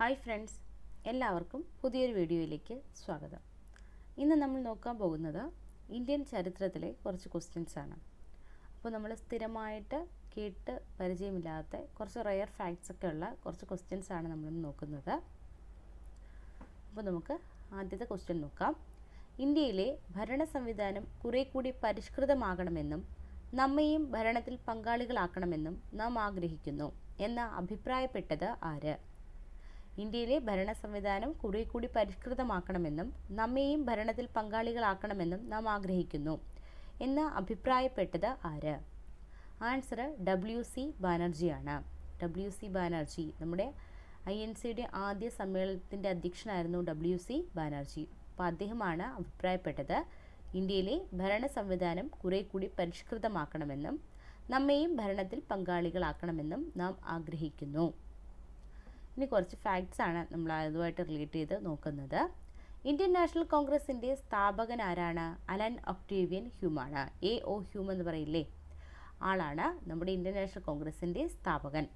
Hi friends എല്ലാവർക്കും പുതിയൊരു വീഡിയോയിലേക്ക് സ്വാഗതം. ഇന്ന് നമ്മൾ നോക്കാൻ പോകുന്നത് ഇന്ത്യൻ ചരിത്രത്തിലെ കുറച്ച് ക്വസ്റ്റ്യൻസ് ആണ്. അപ്പോൾ നമ്മൾ സ്ഥിരമായിട്ട് കേട്ട് പരിചയമില്ലാത്ത കുറച്ച് റയർ ഫാക്ട്സ് ഒക്കെ ഉള്ള കുറച്ച് ക്വസ്റ്റ്യൻസ് ആണ് നമ്മൾ നോക്കുന്നത്. അപ്പോൾ നമുക്ക് ആദ്യത്തെ ക്വസ്റ്റ്യൻ നോക്കാം. ഇന്ത്യയിലെ ഭരണ സംവിധാനം കുറെ കൂടി പരിഷ്കൃതമാകണമെന്നും നമ്മയും ഭരണത്തിൽ പങ്കാളികളാക്കണമെന്നും നാം ആഗ്രഹിക്കുന്നു എന്ന അഭിപ്രായപ്പെട്ടത് ആര്? ഇന്ത്യയിലെ ഭരണ സംവിധാനം കുറെ കൂടി പരിഷ്കൃതമാക്കണമെന്നും നമ്മെയും ഭരണത്തിൽ പങ്കാളികളാക്കണമെന്നും നാം ആഗ്രഹിക്കുന്നു എന്ന് അഭിപ്രായപ്പെട്ടത് ആര്? ആൻസർ ഡബ്ല്യു സി ബാനർജിയാണ്. ഡബ്ല്യു സി ബാനർജി നമ്മുടെ ഐ എൻ സിയുടെ ആദ്യ സമ്മേളനത്തിന്റെ അധ്യക്ഷനായിരുന്നു ഡബ്ല്യു സി ബാനർജി. അപ്പോൾ അദ്ദേഹമാണ് അഭിപ്രായപ്പെട്ടത് ഇന്ത്യയിലെ ഭരണ സംവിധാനം കുറെ കൂടി പരിഷ്കൃതമാക്കണമെന്നും നമ്മെയും ഭരണത്തിൽ പങ്കാളികളാക്കണമെന്നും നാം ആഗ്രഹിക്കുന്നു. ഇനി കുറച്ച് ഫാക്ട്സ് ആണ് നമ്മൾ അതുമായിട്ട് റിലേറ്റ് ചെയ്ത് നോക്കുന്നത്. ഇന്ത്യൻ നാഷണൽ കോൺഗ്രസിന്റെ സ്ഥാപകൻ ആരാണ്? അലൻ ഒക്ടേവിയൻ ഹ്യൂമാണ് എ ഒ ഹ്യൂം എന്ന് പറയില്ലേ? ആളാണ് നമ്മുടെ ഇന്ത്യൻ നാഷണൽ കോൺഗ്രസിന്റെ സ്ഥാപകൻ.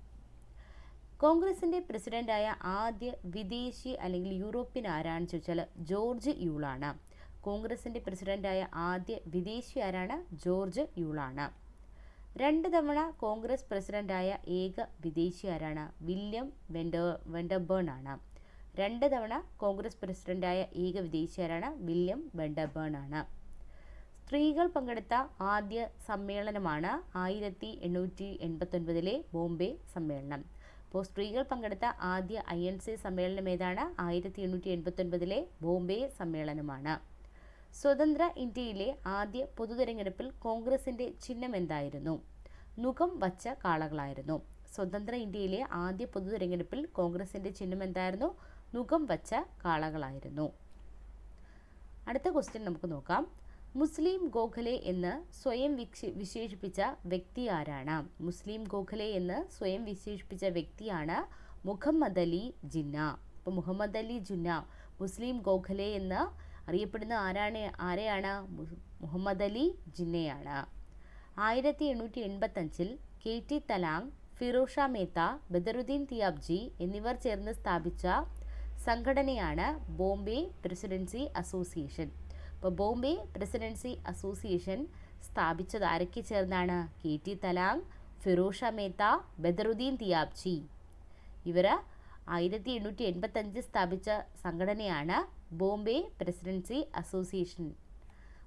കോൺഗ്രസിന്റെ പ്രസിഡന്റായ ആദ്യ വിദേശി അല്ലെങ്കിൽ യൂറോപ്യൻ ആരാണെന്ന് ചോദിച്ചാൽ ജോർജ് യൂളാണ് കോൺഗ്രസിന്റെ പ്രസിഡന്റായ ആദ്യ വിദേശി ആരാണ്? ജോർജ് യൂളാണ് രണ്ട് തവണ കോൺഗ്രസ് പ്രസിഡന്റായ ഏക വിദേശി ആരാണ് വില്യം വെൻഡ വെൻഡബേൺ ആണ് രണ്ട് തവണ കോൺഗ്രസ് പ്രസിഡന്റായ ഏക വിദേശി ആരാണ് വില്യം വെൻഡബേൺ ആണ് സ്ത്രീകൾ പങ്കെടുത്ത ആദ്യ സമ്മേളനമാണ് ആയിരത്തി എണ്ണൂറ്റി എൺപത്തൊൻപതിലെ ബോംബെ സമ്മേളനം. അപ്പോൾ സ്ത്രീകൾ പങ്കെടുത്ത ആദ്യ ഐ എൻ സി സമ്മേളനം ഏതാണ്? ആയിരത്തി എണ്ണൂറ്റി എൺപത്തൊൻപതിലെ ബോംബെ സമ്മേളനമാണ്. സ്വതന്ത്ര ഇന്ത്യയിലെ ആദ്യ പൊതുതെരഞ്ഞെടുപ്പിൽ ചിഹ്നം എന്തായിരുന്നു നുകം വച്ച കാളകളായിരുന്നു. സ്വതന്ത്ര ഇന്ത്യയിലെ ആദ്യ പൊതുതെരഞ്ഞെടുപ്പിൽ കോൺഗ്രസിന്റെ ചിഹ്നം എന്തായിരുന്നു മുഖം വച്ച കാളകളായിരുന്നു. അടുത്ത ക്വസ്റ്റ്യൻ നമുക്ക് നോക്കാം. മുസ്ലിം ഗോഖലെ എന്ന് സ്വയം വിശേഷിപ്പിച്ച വ്യക്തി ആരാണ്? മുസ്ലിം ഗോഖലെ എന്ന് സ്വയം വിശേഷിപ്പിച്ച വ്യക്തിയാണ് മുഹമ്മദ് അലി ജിന്ന. അപ്പോൾ മുഹമ്മദ് അലി ജിന്ന മുസ്ലിം ഗോഖലെ എന്ന് അറിയപ്പെടുന്ന ആരാണ് ആരെയാണ്? മുഹമ്മദ് അലി ജിന്നയാണ്. ആയിരത്തി എണ്ണൂറ്റി എൺപത്തഞ്ചിൽ കെ ടി തലാങ് ഫിറോഷ മേത്ത ബദറുദ്ദീൻ തിയാബ്ജി എന്നിവർ ചേർന്ന് സ്ഥാപിച്ച സംഘടനയാണ് ബോംബെ പ്രസിഡൻസി അസോസിയേഷൻ. ഇപ്പോൾ ബോംബെ പ്രസിഡൻസി അസോസിയേഷൻ സ്ഥാപിച്ചത് ആരൊക്കെ ചേർന്നാണ്? K T Telang Pherozeshah Mehta Badruddin Tyabji. ഇവർ ആയിരത്തി എണ്ണൂറ്റി എൺപത്തഞ്ച് സ്ഥാപിച്ച സംഘടനയാണ് ബോംബെ പ്രസിഡൻസി അസോസിയേഷൻ.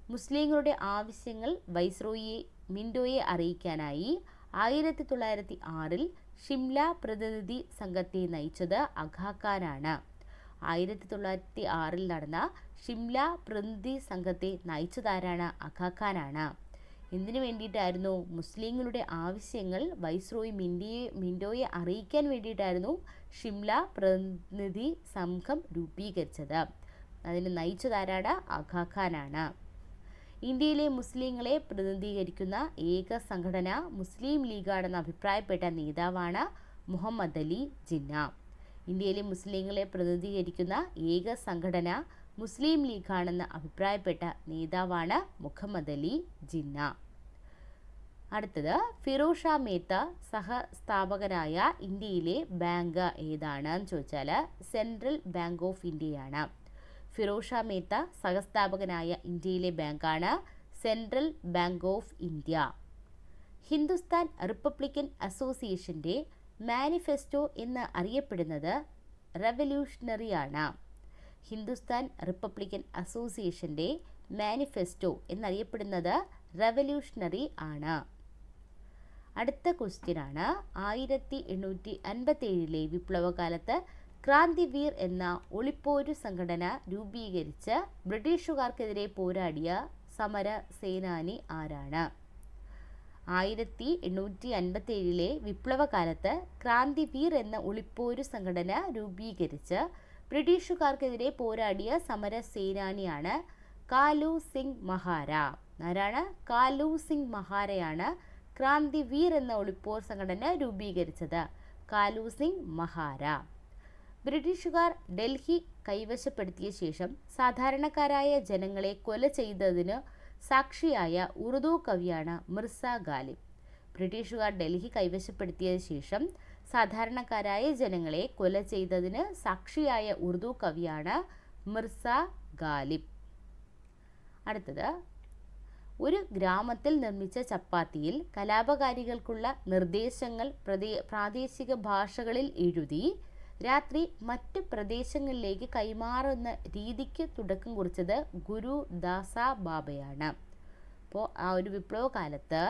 മുസ്ലിങ്ങളുടെ ആവശ്യങ്ങൾ വൈസ്രോയിയെ മിൻഡോയെ അറിയിക്കാനായി ആയിരത്തി തൊള്ളായിരത്തി ആറിൽ ഷിംല പ്രതിനിധി സംഘത്തെ നയിച്ചത് അഖാഖാനാണ് ആയിരത്തി തൊള്ളായിരത്തി ആറിൽ നടന്ന ഷിംല പ്രതിനിധി സംഘത്തെ നയിച്ചതാരാണ് അഖാഖാനാണ് എന്തിനു വേണ്ടിയിട്ടായിരുന്നു? മുസ്ലിങ്ങളുടെ ആവശ്യങ്ങൾ വൈസ്രോയി മിൻഡിയെ മിൻഡോയെ അറിയിക്കാൻ വേണ്ടിയിട്ടായിരുന്നു ഷിംല പ്രതിനിധി സംഘം രൂപീകരിച്ചത്. അതിന് നയിച്ചതാരാണ് അഖാഖാനാണ് ഇന്ത്യയിലെ മുസ്ലിങ്ങളെ പ്രതിനിധീകരിക്കുന്ന ഏക സംഘടന മുസ്ലിം ലീഗാണെന്ന് അഭിപ്രായപ്പെട്ട നേതാവാണ് മുഹമ്മദ് അലി ജിന്ന. ഇന്ത്യയിലെ മുസ്ലിങ്ങളെ പ്രതിനിധീകരിക്കുന്ന ഏക സംഘടന മുസ്ലിം ലീഗാണെന്ന് അഭിപ്രായപ്പെട്ട നേതാവാണ് മുഹമ്മദ് അലി ജിന്ന. അടുത്തത് ഫിറോഷ മേത്ത സഹസ്ഥാപകരായ ഇന്ത്യയിലെ ബാങ്ക് ഏതാണ് എന്ന് ചോദിച്ചാൽ സെൻട്രൽ ബാങ്ക് ഓഫ് ഇന്ത്യയാണ്. ഫിറോഷ മേത്ത സഹസ്ഥാപകനായ ഇന്ത്യയിലെ ബാങ്കാണ് central bank of India. Hindustan republican അസോസിയേഷന്റെ മാനിഫെസ്റ്റോ എന്ന് അറിയപ്പെടുന്നത് റെവല്യൂഷണറിയാണ്. ഹിന്ദുസ്ഥാൻ റിപ്പബ്ലിക്കൻ അസോസിയേഷന്റെ മാനിഫെസ്റ്റോ എന്നറിയപ്പെടുന്നത് റവല്യൂഷണറി ആണ്. അടുത്ത ക്വസ്റ്റ്യനാണ് ആയിരത്തി എണ്ണൂറ്റി അൻപത്തേഴിലെ വിപ്ലവകാലത്ത് ക്രാന്തിവീർ എന്ന ഒളിപ്പോരു സംഘടന രൂപീകരിച്ച് ബ്രിട്ടീഷുകാർക്കെതിരെ പോരാടിയ സമര സേനാനി ആരാണ്? ആയിരത്തി എണ്ണൂറ്റി അൻപത്തേഴിലെ വിപ്ലവകാലത്ത് ക്രാന്തിവീർ എന്ന ഒളിപ്പോരു സംഘടന രൂപീകരിച്ച് ബ്രിട്ടീഷുകാർക്കെതിരെ പോരാടിയ സമര സേനാനിയാണ് കാലു സിംഗ് മഹാര. ആരാണ്? കാലു സിംഗ് മഹാരയാണ് ക്രാന്തിവീർ എന്ന ഒളിപ്പോർ സംഘടന രൂപീകരിച്ചത്. കാലു സിംഗ് മഹാര. ബ്രിട്ടീഷുകാർ ഡൽഹി കൈവശപ്പെടുത്തിയ ശേഷം സാധാരണക്കാരായ ജനങ്ങളെ കൊല ചെയ്തതിന് സാക്ഷിയായ ഉറുദു കവിയാണ് മിർസ ഗാലിബ്. ബ്രിട്ടീഷുകാർ ഡൽഹി കൈവശപ്പെടുത്തിയ ശേഷം സാധാരണക്കാരായ ജനങ്ങളെ കൊല ചെയ്തതിന് സാക്ഷിയായ ഉറുദു കവിയാണ് മിർസ ഗാലിബ്. അടുത്തത് ഒരു ഗ്രാമത്തിൽ നിർമ്മിച്ച ചപ്പാത്തിയിൽ കലാപകാരികൾക്കുള്ള നിർദ്ദേശങ്ങൾ പ്രാദേശിക ഭാഷകളിൽ എഴുതി രാത്രി മറ്റ് പ്രദേശങ്ങളിലേക്ക് കൈമാറുന്ന രീതിക്ക് തുടക്കം കുറിച്ചത് ഗുരു ദാസ ബാബയാണ് അപ്പോൾ ആ ഒരു വിപ്ലവ കാലത്ത്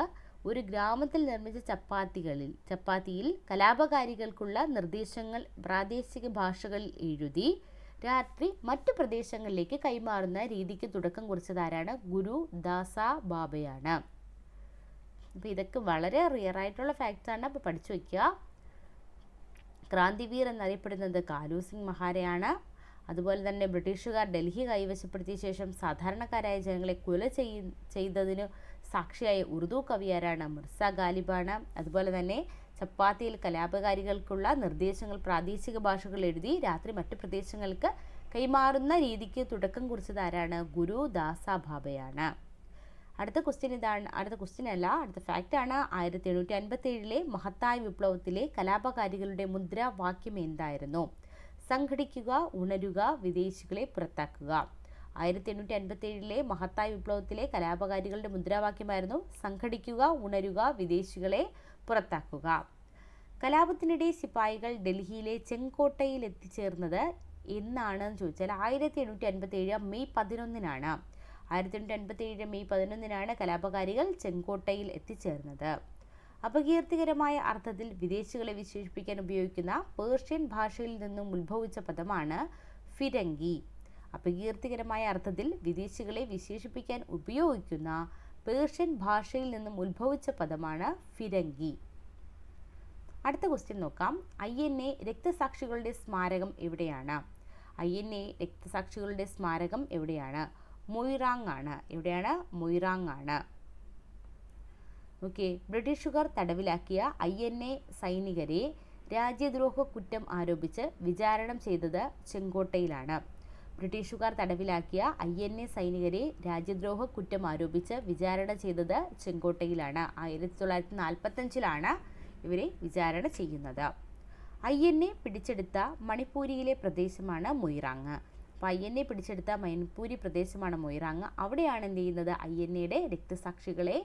ഒരു ഗ്രാമത്തിൽ നിർമ്മിച്ച ചപ്പാത്തികളിൽ ചപ്പാത്തിയിൽ കലാപകാരികൾക്കുള്ള നിർദ്ദേശങ്ങൾ പ്രാദേശിക ഭാഷകളിൽ എഴുതി രാത്രി മറ്റു പ്രദേശങ്ങളിലേക്ക് കൈമാറുന്ന രീതിക്ക് തുടക്കം കുറിച്ചതാരാണ്? ഗുരു ദാസ ബാബയാണ്. അപ്പോൾ ഇതൊക്കെ വളരെ റിയർ ആയിട്ടുള്ള ഫാക്ട്സ് ആണ്. അപ്പോൾ പഠിച്ചു വയ്ക്കുക ക്രാന്തിവീർ എന്നറിയപ്പെടുന്നത് കാലു സിംഗ് മഹാരയാണ്. അതുപോലെ തന്നെ ബ്രിട്ടീഷുകാർ ഡൽഹി കൈവശപ്പെടുത്തിയ ശേഷം സാധാരണക്കാരായ ജനങ്ങളെ കൊല ചെയ്തതിന് സാക്ഷിയായ ഉറുദു കവിയാരാണ് മിർസ ഗാലിബാണ്. അതുപോലെ തന്നെ ചപ്പാത്തിയിൽ കലാപകാരികൾക്കുള്ള നിർദ്ദേശങ്ങൾ പ്രാദേശിക ഭാഷകൾ എഴുതി രാത്രി മറ്റു പ്രദേശങ്ങൾക്ക് കൈമാറുന്ന രീതിക്ക് തുടക്കം കുറിച്ചത് ആരാണ്? ഗുരു ദാസ ബാബയാണ്. അടുത്ത ക്വസ്റ്റ്യൻ ഇതാണ്. അടുത്ത ക്വസ്റ്റ്യൻ അല്ല അടുത്ത ഫാക്റ്റ് ആണ്. ആയിരത്തി എണ്ണൂറ്റി അൻപത്തി ഏഴിലെ മഹത്തായ വിപ്ലവത്തിലെ കലാപകാരികളുടെ മുദ്രാവാക്യം എന്തായിരുന്നു? സംഘടിക്കുക ഉണരുക വിദേശികളെ പുറത്താക്കുക. ആയിരത്തി എണ്ണൂറ്റി അൻപത്തി ഏഴിലെ മഹത്തായ വിപ്ലവത്തിലെ കലാപകാരികളുടെ മുദ്രാവാക്യമായിരുന്നു സംഘടിക്കുക ഉണരുക വിദേശികളെ പുറത്താക്കുക. കലാപത്തിനിടെ സിപ്പായികൾ ഡൽഹിയിലെ ചെങ്കോട്ടയിൽ എത്തിച്ചേർന്നത് എന്നാണെന്ന് ചോദിച്ചാൽ ആയിരത്തി എണ്ണൂറ്റി അൻപത്തി ഏഴ് മെയ് പതിനൊന്നിനാണ്. ആയിരത്തി എണ്ണൂറ്റി അൻപത്തി ഏഴ് മെയ് പതിനൊന്നിനാണ് കലാപകാരികൾ ചെങ്കോട്ടയിൽ എത്തിച്ചേർന്നത്. അപകീർത്തികരമായ അർത്ഥത്തിൽ വിദേശികളെ വിശേഷിപ്പിക്കാൻ ഉപയോഗിക്കുന്ന പേർഷ്യൻ ഭാഷയിൽ നിന്നും ഉത്ഭവിച്ച പദമാണ് ഫിരങ്കി. അപകീർത്തികരമായ അർത്ഥത്തിൽ വിദേശികളെ വിശേഷിപ്പിക്കാൻ ഉപയോഗിക്കുന്ന പേർഷ്യൻ ഭാഷയിൽ നിന്നും ഉത്ഭവിച്ച പദമാണ് ഫിരങ്കി. അടുത്ത ക്വസ്റ്റ്യൻ നോക്കാം. ഐ എൻ എ രക്തസാക്ഷികളുടെ സ്മാരകം എവിടെയാണ്? ഐ എൻ എ രക്തസാക്ഷികളുടെ സ്മാരകം എവിടെയാണ്? മൊയ്റാങ് ആണ്. എവിടെയാണ്? മൊയ്റാങ് ആണ്. ഓക്കെ ബ്രിട്ടീഷുകാർ തടവിലാക്കിയ ഐ എൻ എ സൈനികരെ രാജ്യദ്രോഹ കുറ്റം ആരോപിച്ച് വിചാരണം ചെയ്തത് ചെങ്കോട്ടയിലാണ്. ബ്രിട്ടീഷുകാർ തടവിലാക്കിയ ഐ എൻ എ സൈനികരെ രാജ്യദ്രോഹ കുറ്റം ആരോപിച്ച് വിചാരണ ചെയ്തത് ചെങ്കോട്ടയിലാണ്. ആയിരത്തി തൊള്ളായിരത്തി നാൽപ്പത്തഞ്ചിലാണ് ഇവരെ വിചാരണ ചെയ്യുന്നത്. ഐ എൻ എ പിടിച്ചെടുത്ത മണിപ്പൂരിയിലെ പ്രദേശമാണ് മൊയ്റാങ് അപ്പോൾ ഐ എൻ എ പിടിച്ചെടുത്ത മണിപ്പൂരി പ്രദേശമാണ് മൊയ്റാങ് അവിടെയാണ് എന്ത് ചെയ്യുന്നത്? ഐ എൻ എയുടെ രക്തസാക്ഷികളെ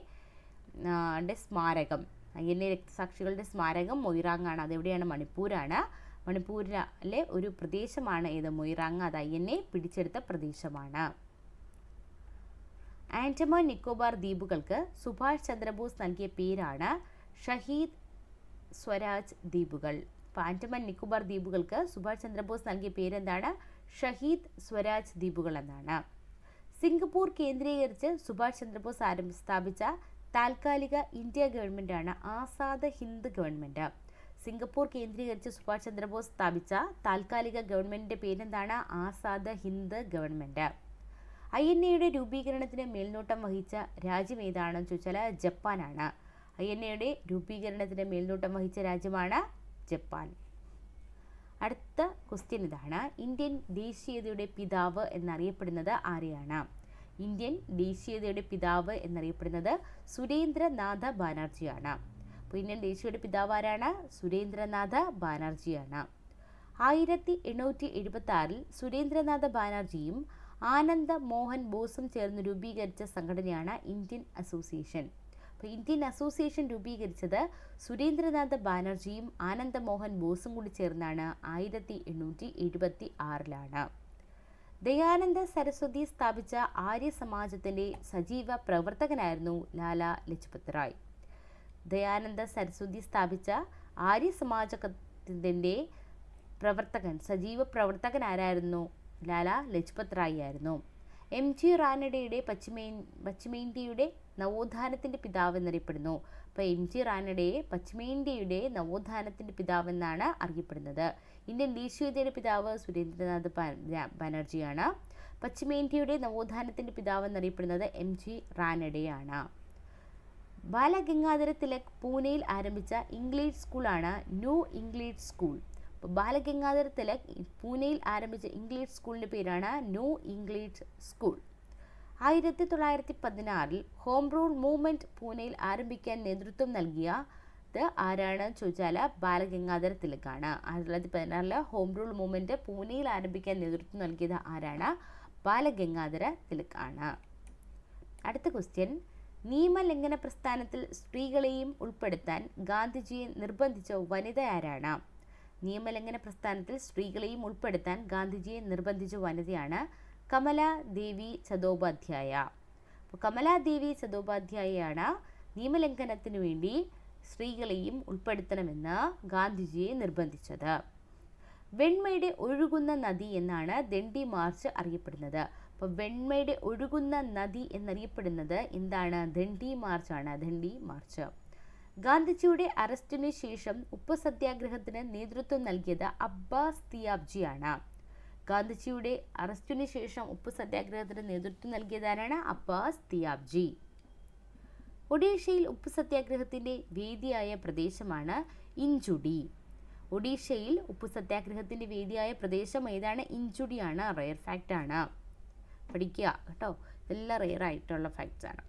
സ്മാരകം. ഐ എൻ എ രക്തസാക്ഷികളുടെ സ്മാരകം മൊയ്റാങ്ങാണ് അതെവിടെയാണ്? മണിപ്പൂരാണ്. മണിപ്പൂരിലെ ഒരു പ്രദേശമാണ് ഇത്. എൻ എ പിടിച്ചെടുത്ത പ്രദേശമാണ്. ആൻഡമാൻ നിക്കോബാർ ദ്വീപുകൾക്ക് സുഭാഷ് ചന്ദ്രബോസ് നൽകിയ പേരാണ് ഷഹീദ് സ്വരാജ് ദ്വീപുകൾ. അപ്പോൾ ആൻഡമാൻ നിക്കോബാർ ദ്വീപുകൾക്ക് സുഭാഷ് ചന്ദ്രബോസ് നൽകിയ പേരെന്താണ്? ഷഹീദ് സ്വരാജ് ദ്വീപുകൾ എന്നാണ്. സിംഗപ്പൂർ കേന്ദ്രീകരിച്ച് സുഭാഷ് ചന്ദ്രബോസ് ആരംഭ സ്ഥാപിച്ച താൽക്കാലിക ഇന്ത്യ ഗവൺമെന്റാണ് ആസാദ് ഹിന്ദ് ഗവൺമെന്റ് സിംഗപ്പൂർ കേന്ദ്രീകരിച്ച് സുഭാഷ് ചന്ദ്രബോസ് സ്ഥാപിച്ച താൽക്കാലിക ഗവൺമെന്റിന്റെ പേരെന്താണ്? Azad Hind government I N എയുടെ രൂപീകരണത്തിന് മേൽനോട്ടം വഹിച്ച രാജ്യം ഏതാണെന്ന് ചോദിച്ചാൽ ജപ്പാനാണ്. ഐ എൻ എയുടെ രൂപീകരണത്തിന് മേൽനോട്ടം വഹിച്ച രാജ്യമാണ് ജപ്പാൻ. അടുത്ത ക്വസ്റ്റ്യൻ ഇതാണ്. ഇന്ത്യൻ ദേശീയതയുടെ പിതാവ് എന്നറിയപ്പെടുന്നത് ആരെയാണ്? ഇന്ത്യൻ ദേശീയതയുടെ പിതാവ് എന്നറിയപ്പെടുന്നത് സുരേന്ദ്രനാഥ ബാനർജിയാണ്. ഇന്ത്യൻ ദേശീയയുടെ പിതാവാരാണ് സുരേന്ദ്രനാഥ ബാനർജിയാണ്. ആയിരത്തി എണ്ണൂറ്റി എഴുപത്തി ആറിൽ സുരേന്ദ്രനാഥ ബാനർജിയും ആനന്ദ മോഹൻ ബോസും ചേർന്ന് രൂപീകരിച്ച സംഘടനയാണ് ഇന്ത്യൻ അസോസിയേഷൻ. അപ്പോൾ ഇന്ത്യൻ അസോസിയേഷൻ രൂപീകരിച്ചത് സുരേന്ദ്രനാഥ ബാനർജിയും ആനന്ദ മോഹൻ ബോസും കൂടി ചേർന്നാണ് ആയിരത്തി എണ്ണൂറ്റി എഴുപത്തി ആറിലാണ് ദയാനന്ദ സരസ്വതി സ്ഥാപിച്ച ആര്യ സമാജത്തിന്റെ സജീവ പ്രവർത്തകനായിരുന്നു ലാല ലജ്പത് റായ്. ദയാനന്ദ സരസ്വതി സ്ഥാപിച്ച ആര്യ സമാജത്തിന്റെ പ്രവർത്തകൻ സജീവ പ്രവർത്തകൻ ആരായിരുന്നു ലാല ലജ്പത് റായി ആയിരുന്നു. എം. ജി. റാനഡയുടെ പശ്ചിമേ പശ്ചിമേന്ത്യയുടെ നവോത്ഥാനത്തിന്റെ പിതാവ് എന്നറിയപ്പെടുന്നു. അപ്പോൾ എം. ജി. റാനഡയെ പശ്ചിമേന്ത്യയുടെ നവോത്ഥാനത്തിന്റെ പിതാവ് എന്നാണ് അറിയപ്പെടുന്നത്. ഇന്ത്യൻ ദേശീയതയുടെ പിതാവ് സുരേന്ദ്രനാഥ് ബാനർജിയാണ്. പശ്ചിമേന്ത്യയുടെ നവോത്ഥാനത്തിന്റെ പിതാവ് എന്നറിയപ്പെടുന്നത് എം. ജി. റാനഡെയാണ്. ബാലഗംഗാധര തിലക് പൂനെയിൽ ആരംഭിച്ച ഇംഗ്ലീഷ് സ്കൂളാണ് ന്യൂ ഇംഗ്ലീഷ് സ്കൂൾ. അപ്പോൾ ബാലഗംഗാധര തിലക് പൂനെയിൽ ആരംഭിച്ച ഇംഗ്ലീഷ് സ്കൂളിന്റെ പേരാണ് ന്യൂ ഇംഗ്ലീഷ് സ്കൂൾ. ആയിരത്തി തൊള്ളായിരത്തി പതിനാറിൽ ഹോം റൂൾ മൂവ്മെന്റ് പൂനെയിൽ ആരംഭിക്കാൻ നേതൃത്വം നൽകിയ ആരാണെന്ന് ചോദിച്ചാൽ ബാലഗംഗാധര തിലകാണ് ആയിരത്തി തൊള്ളായിരത്തി പതിനാറിൽ ഹോം റൂൾ മൂവ്മെന്റ് പൂനെയിൽ ആരംഭിക്കാൻ നേതൃത്വം നൽകിയത് ആരാണ്? ബാലഗംഗാധര തിലകാണ് അടുത്ത ക്വസ്റ്റ്യൻ നിയമലംഘന പ്രസ്ഥാനത്തിൽ സ്ത്രീകളെയും ഉൾപ്പെടുത്താൻ ഗാന്ധിജിയെ നിർബന്ധിച്ച വനിത ആരാണ്? നിയമലംഘന പ്രസ്ഥാനത്തിൽ സ്ത്രീകളെയും ഉൾപ്പെടുത്താൻ ഗാന്ധിജിയെ നിർബന്ധിച്ച വനിതയാണ് കമലാദേവി ചതോപാധ്യായ. കമലാദേവി ചതോപാധ്യായയാണ് നിയമലംഘനത്തിനു വേണ്ടി സ്ത്രീകളെയും ഉൾപ്പെടുത്തണമെന്ന് ഗാന്ധിജിയെ നിർബന്ധിച്ചത്. വെണ്മയുടെ ഒഴുകുന്ന നദി എന്നാണ് ദണ്ഡി മാർച്ച് അറിയപ്പെടുന്നത്. അപ്പോൾ വെണ്മയുടെ ഒഴുകുന്ന നദി എന്നറിയപ്പെടുന്നത് എന്താണ്? ദണ്ഡി മാർച്ചാണ് ദണ്ഡി മാർച്ച്. ഗാന്ധിജിയുടെ അറസ്റ്റിന് ശേഷം ഉപ്പ് സത്യാഗ്രഹത്തിന് നേതൃത്വം നൽകിയത് അബ്ബാസ് തിയാബ്ജിയാണ് ഗാന്ധിജിയുടെ അറസ്റ്റിന് ശേഷം ഉപ്പ് സത്യാഗ്രഹത്തിന് നേതൃത്വം നൽകിയതാരാണ് അബ്ബാസ് തിയാബ്ജി. ഒഡീഷയിൽ ഉപ്പ് സത്യാഗ്രഹത്തിന്റെ വേദിയായ പ്രദേശമാണ് ഇഞ്ചുടി. ഒഡീഷയിൽ ഉപ്പ് സത്യാഗ്രഹത്തിന്റെ വേദിയായ പ്രദേശം ഏതാണ്? ഇഞ്ചുടിയാണ്. റയർ ഫാക്റ്റ് ആണ്. പഠിക്കുക കേട്ടോ. ഇതെല്ലാം റെയറായിട്ടുള്ള ആയിട്ടുള്ള ഫാക്ട്സ് ആണ്.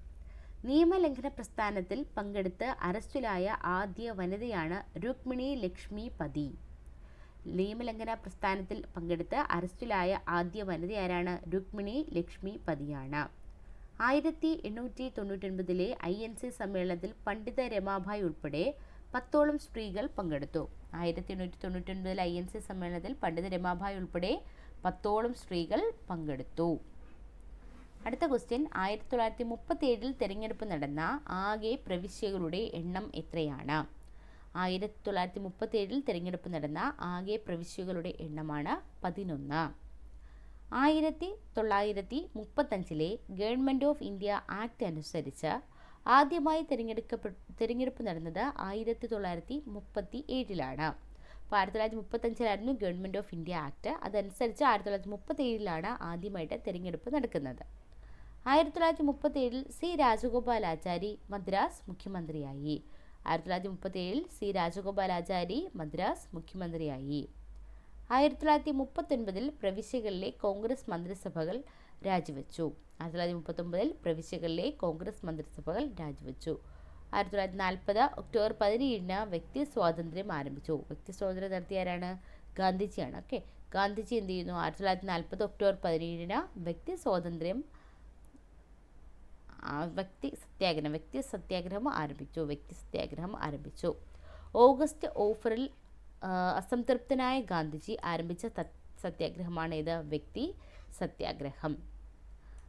നിയമലംഘന പ്രസ്ഥാനത്തിൽ പങ്കെടുത്ത് അറസ്റ്റിലായ ആദ്യ വനിതയാണ് രുക്മിണി ലക്ഷ്മി പതി. നിയമലംഘന പ്രസ്ഥാനത്തിൽ പങ്കെടുത്ത് അറസ്റ്റിലായ ആദ്യ വനിത ആരാണ്? രുക്മിണി ലക്ഷ്മി പതിയാണ്. ആയിരത്തി എണ്ണൂറ്റി തൊണ്ണൂറ്റൊൻപതിലെ ഐ എൻ സി സമ്മേളനത്തിൽ പണ്ഡിത രമാഭായ് ഉൾപ്പെടെ പത്തോളം സ്ത്രീകൾ പങ്കെടുത്തു. ആയിരത്തി എണ്ണൂറ്റി തൊണ്ണൂറ്റൊൻപതിലെ ഐ എൻ സി സമ്മേളനത്തിൽ പണ്ഡിത രമാഭായ് ഉൾപ്പെടെ പത്തോളം സ്ത്രീകൾ പങ്കെടുത്തു. അടുത്ത ക്വസ്റ്റ്യൻ ആയിരത്തി തൊള്ളായിരത്തി മുപ്പത്തി ഏഴിൽ തിരഞ്ഞെടുപ്പ് നടന്ന ആകെ പ്രവിശ്യകളുടെ എണ്ണം എത്രയാണ്? ആയിരത്തി തൊള്ളായിരത്തി മുപ്പത്തി ഏഴിൽ തിരഞ്ഞെടുപ്പ് നടന്ന ആകെ പ്രവിശ്യകളുടെ എണ്ണമാണ് പതിനൊന്ന്. ആയിരത്തി തൊള്ളായിരത്തി മുപ്പത്തഞ്ചിലെ ഗവൺമെന്റ് ഓഫ് ഇന്ത്യ ആക്ട് അനുസരിച്ച് ആദ്യമായി തിരഞ്ഞെടുക്കപ്പെ തിരഞ്ഞെടുപ്പ് നടന്നത് ആയിരത്തി തൊള്ളായിരത്തി മുപ്പത്തി ഏഴിലാണ് അപ്പോൾ ആയിരത്തി തൊള്ളായിരത്തി മുപ്പത്തഞ്ചിലായിരുന്നു ഗവൺമെന്റ് ഓഫ് ഇന്ത്യ ആക്ട് അതനുസരിച്ച് ആയിരത്തി തൊള്ളായിരത്തി മുപ്പത്തി ഏഴിലാണ് ആദ്യമായിട്ട് തിരഞ്ഞെടുപ്പ് നടക്കുന്നത്. ആയിരത്തി തൊള്ളായിരത്തി മുപ്പത്തി ഏഴിൽ സി രാജഗോപാലാചാരി മദ്രാസ് മുഖ്യമന്ത്രിയായി. ആയിരത്തി തൊള്ളായിരത്തി മുപ്പത്തി ഏഴിൽ സി രാജഗോപാലാചാരി മദ്രാസ് മുഖ്യമന്ത്രിയായി. ആയിരത്തി തൊള്ളായിരത്തി മുപ്പത്തൊൻപതിൽ പ്രവിശ്യകളിലെ കോൺഗ്രസ് മന്ത്രിസഭകൾ രാജിവെച്ചു. ആയിരത്തി തൊള്ളായിരത്തി മുപ്പത്തൊമ്പതിൽ പ്രവിശ്യകളിലെ കോൺഗ്രസ് മന്ത്രിസഭകൾ രാജിവെച്ചു. ആയിരത്തി തൊള്ളായിരത്തി നാൽപ്പത് ഒക്ടോബർ പതിനേഴിന് വ്യക്തി സ്വാതന്ത്ര്യം ആരംഭിച്ചു. വ്യക്തി സ്വാതന്ത്ര്യം നടത്തിയ ആരാണ്? ഗാന്ധിജിയാണ്. ഓക്കെ. ഗാന്ധിജി എന്ത് ചെയ്യുന്നു? ആയിരത്തി തൊള്ളായിരത്തി നാൽപ്പത് ഒക്ടോബർ പതിനേഴിന് വ്യക്തി സ്വാതന്ത്ര്യം വ്യക്തി സത്യാഗ്രഹം വ്യക്തി സത്യാഗ്രഹം ആരംഭിച്ചു വ്യക്തി സത്യാഗ്രഹം ആരംഭിച്ചു. ഓഗസ്റ്റ് ഓഫറിൽ അസംതൃപ്തനായ ഗാന്ധിജി ആരംഭിച്ച സത്യാഗ്രഹമാണ് ഇത് വ്യക്തി സത്യാഗ്രഹം.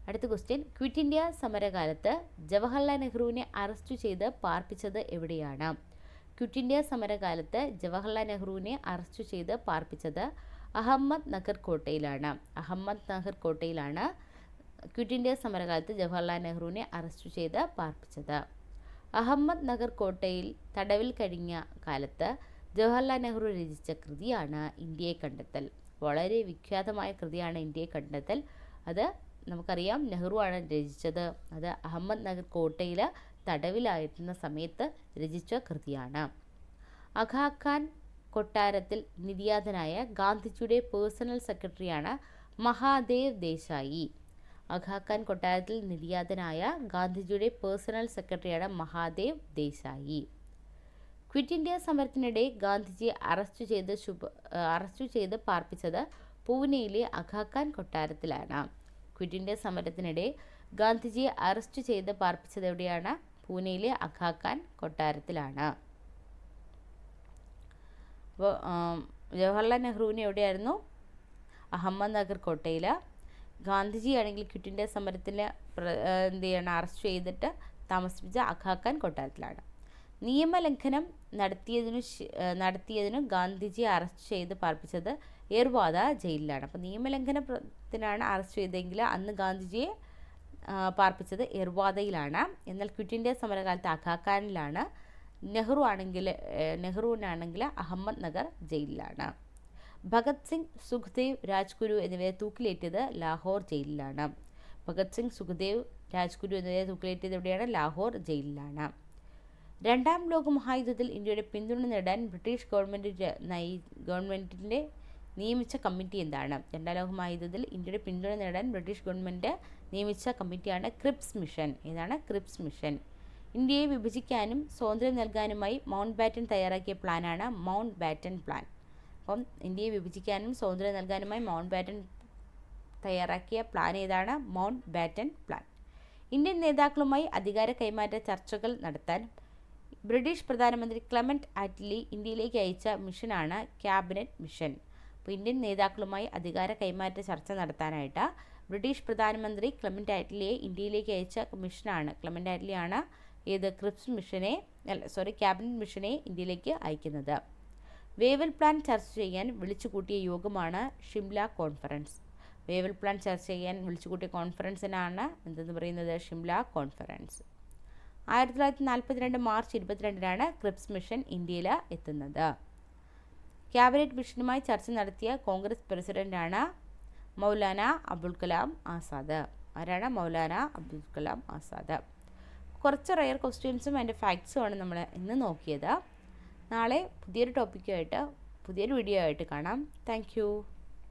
അടുത്ത ക്വസ്റ്റ്യൻ ക്വിറ്റ് ഇന്ത്യ സമരകാലത്ത് ജവഹർലാൽ നെഹ്റുവിനെ അറസ്റ്റ് ചെയ്ത് പാർപ്പിച്ചത് എവിടെയാണ്? ക്വിറ്റ് ഇന്ത്യ സമരകാലത്ത് ജവഹർലാൽ നെഹ്റുവിനെ അറസ്റ്റ് ചെയ്ത് പാർപ്പിച്ചത് അഹമ്മദ് നഗർ കോട്ടയിലാണ്. അഹമ്മദ് നഗർ കോട്ടയിലാണ് ക്വിറ്റ് ഇന്ത്യ സമരകാലത്ത് ജവഹർലാൽ നെഹ്റുവിനെ അറസ്റ്റ് ചെയ്ത് പാർപ്പിച്ചത്. അഹമ്മദ് നഗർ കോട്ടയിൽ തടവിൽ കഴിഞ്ഞ കാലത്ത് ജവഹർലാൽ നെഹ്റു രചിച്ച കൃതിയാണ് ഇന്ത്യയെ കണ്ടെത്തൽ. വളരെ വിഖ്യാതമായ കൃതിയാണ് ഇന്ത്യയെ കണ്ടെത്തൽ. അത് നമുക്കറിയാം നെഹ്റു ആണ് രചിച്ചത്. അത് അഹമ്മദ് നഗർ കോട്ടയിൽ തടവിലായിരുന്ന സമയത്ത് രചിച്ച കൃതിയാണ്. അഖാഖാൻ കൊട്ടാരത്തിൽ നിര്യാതനായ ഗാന്ധിജിയുടെ പേഴ്സണൽ സെക്രട്ടറിയാണ് മഹാദേവ് ദേശായി. അഖാഖാൻ കൊട്ടാരത്തിൽ നിര്യാതനായ ഗാന്ധിജിയുടെ പേഴ്സണൽ സെക്രട്ടറിയാണ് മഹാദേവ് ദേശായി. ക്വിറ്റ് ഇന്ത്യ സമരത്തിനിടെ ഗാന്ധിജിയെ അറസ്റ്റ് ചെയ്ത് ശുഭ അറസ്റ്റ് ചെയ്ത് പാർപ്പിച്ചത് പൂനെയിലെ അഖാഖാൻ കൊട്ടാരത്തിലാണ്. ക്വിറ്റ് ഇന്ത്യ സമരത്തിനിടെ ഗാന്ധിജിയെ അറസ്റ്റ് ചെയ്ത് പാർപ്പിച്ചത് എവിടെയാണ് പൂനെയിലെ അഖാഖാൻ കൊട്ടാരത്തിലാണ്. അപ്പോൾ ജവഹർലാൽ നെഹ്റുവിനെ എവിടെയായിരുന്നു? അഹമ്മദ് നഗർ കോട്ടയിൽ ഗാന്ധിജി ആണെങ്കിൽ ക്വിറ്റ് ഇന്ത്യ സമരത്തിൽ എന്ത് ചെയ്യണം അറസ്റ്റ് ചെയ്തിട്ട് താമസിപ്പിച്ച അഖാഖാൻ കൊട്ടാരത്തിലാണ്. നിയമലംഘനം നടത്തിയതിനു നടത്തിയതിനു ഗാന്ധിജി അറസ്റ്റ് ചെയ്ത് പാർപ്പിച്ചത് ഏർവാദ ജയിലിലാണ്. അപ്പോൾ നിയമലംഘനത്തിനാണ് അറസ്റ്റ് ചെയ്തതെങ്കിൽ അന്ന് ഗാന്ധിജിയെ പാർപ്പിച്ചത് എർവാദയിലാണ് എന്നാൽ ക്വിറ്റ് ഇന്ത്യ സമരകാലത്ത് അഖാഖാനിലാണ് നെഹ്റു ആണെങ്കിൽ നെഹ്റുവിനാണെങ്കിൽ അഹമ്മദ് നഗർ ജയിലിലാണ്. ഭഗത് സിംഗ് സുഖ്ദേവ് രാജ്ഗുരു എന്നിവരെ തൂക്കിലേറ്റിയത് ലാഹോർ ജയിലിലാണ്. ഭഗത് സിംഗ് സുഖ്ദേവ് രാജ്ഗുരു എന്നിവരെ തൂക്കിലേറ്റിയത് എവിടെയാണ്? ലാഹോർ ജയിലിലാണ്. രണ്ടാം ലോക മഹായുദ്ധത്തിൽ ഇന്ത്യയുടെ പിന്തുണ നേടാൻ ബ്രിട്ടീഷ് ഗവൺമെന്റ് നയി ഗവൺമെന്റിന്റെ നിയമിച്ച കമ്മിറ്റി എന്താണ്? രണ്ടാം ലോക മഹായുദ്ധത്തിൽ ഇന്ത്യയുടെ പിന്തുണ നേടാൻ ബ്രിട്ടീഷ് ഗവൺമെന്റ് നിയമിച്ച കമ്മിറ്റിയാണ് ക്രിപ്സ് മിഷൻ. ഏതാണ്? Cripps mission. ഇന്ത്യയെ വിഭജിക്കാനും സ്വാതന്ത്ര്യം നൽകാനുമായി മൗണ്ട് ബാറ്റൻ തയ്യാറാക്കിയ പ്ലാനാണ് മൗണ്ട് ബാറ്റൻ പ്ലാൻ. അപ്പം ഇന്ത്യയെ വിഭജിക്കാനും സ്വാതന്ത്ര്യം നൽകാനുമായി മൗണ്ട് ബാറ്റൻ തയ്യാറാക്കിയ പ്ലാൻ ഏതാണ്? മൗണ്ട് ബാറ്റൻ പ്ലാൻ ഇന്ത്യൻ നേതാക്കളുമായി അധികാര കൈമാറ്റ ചർച്ചകൾ നടത്താൻ ബ്രിട്ടീഷ് പ്രധാനമന്ത്രി ക്ലെമന്റ് ആറ്റ്ലി ഇന്ത്യയിലേക്ക് അയച്ച മിഷനാണ് ക്യാബിനറ്റ് മിഷൻ. അപ്പോൾ ഇന്ത്യൻ നേതാക്കളുമായി അധികാര കൈമാറ്റ ചർച്ച നടത്താനായിട്ട് ബ്രിട്ടീഷ് പ്രധാനമന്ത്രി ക്ലെമന്റ് ആറ്റ്ലിയെ ഇന്ത്യയിലേക്ക് അയച്ച മിഷനാണ്. ക്ലെമന്റ് ആറ്റ്ലിയാണ് ഏത് ക്രിപ്സ് മിഷനെ അല്ല സോറി ക്യാബിനറ്റ് മിഷനെ ഇന്ത്യയിലേക്ക് അയക്കുന്നത്. വേവൽ പ്ലാൻ ചർച്ച ചെയ്യാൻ വിളിച്ചുകൂട്ടിയ യോഗമാണ് ഷിംല കോൺഫറൻസ്. വേവൽ പ്ലാൻ ചർച്ച ചെയ്യാൻ വിളിച്ചുകൂട്ടിയ കോൺഫറൻസിനാണ് എന്തെന്ന് പറയുന്നത്? ഷിംല കോൺഫറൻസ്. ആയിരത്തി തൊള്ളായിരത്തി നാൽപ്പത്തിരണ്ട് മാർച്ച് ഇരുപത്തിരണ്ടിനാണ് ക്രിപ്സ് മിഷൻ ഇന്ത്യയിൽ എത്തുന്നത്. ക്യാബിനറ്റ് മിഷനുമായി ചർച്ച നടത്തിയ കോൺഗ്രസ് പ്രസിഡന്റാണ് മൗലാന അബുൽ കലാം ആസാദ്. ആരാണ് മൗലാന അബ്ദുൽ കലാം ആസാദ്? കുറച്ച് റയർ ക്വസ്റ്റ്യൻസും അതിന്റെ ഫാക്ട്സുമാണ് നമ്മൾ ഇന്ന് നോക്കിയത്. നാളെ പുതിയൊരു ടോപ്പിക്കുമായിട്ട് പുതിയൊരു വീഡിയോ ആയിട്ട് കാണാം. താങ്ക്